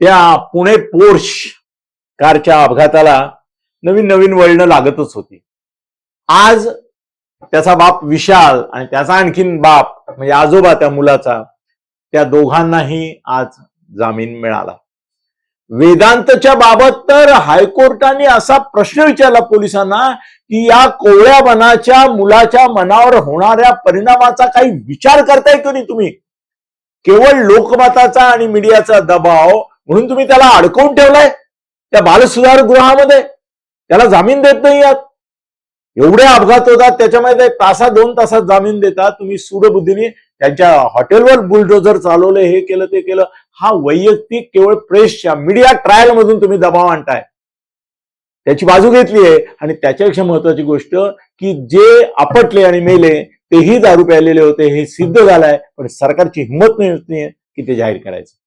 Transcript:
त्या पुणे पोर्श कारच्या अपघाताला नवीन नवीन वळणं लागतच होती. आज त्याचा बाप विशाल आणि त्याचा आणखीन बाप म्हणजे आजोबा त्या मुलाचा त्या दोघांनाही आज जामीन मिळाला. वेदांतच्या बाबत तर हायकोर्टाने असा प्रश्न विचारला पोलिसांना की या कोवळ्या मनाच्या मुलाच्या मनावर होणाऱ्या परिणामाचा काही विचार करताय की नाही तुम्ही? केवळ लोकमताचा आणि मीडियाचा दबाव म्हणून तुम्ही त्याला अडकवून ठेवलाय. त्या बालसुधार गृहामध्ये. त्याला जामीन देत नाही आहात. एवढे अपघात होतात त्याच्यामध्ये तासा दोन तासात जामीन देतात. तुम्ही सूडबुद्धीने त्यांच्या हॉटेलवर बुलडोजर चालवले हे केलं ते केलं. हा वैयक्तिक केवळ प्रेसच्या मीडिया ट्रायल मधून तुम्ही दबाव आणताय. त्याची बाजू घेतली आहे. आणि त्याच्यापेक्षा महत्वाची गोष्ट की जे आपटले आणि मेले तेही दारू प्यालेले होते हे सिद्ध झालंय. पण सरकारची हिंमत नाही की ते जाहीर करायचं.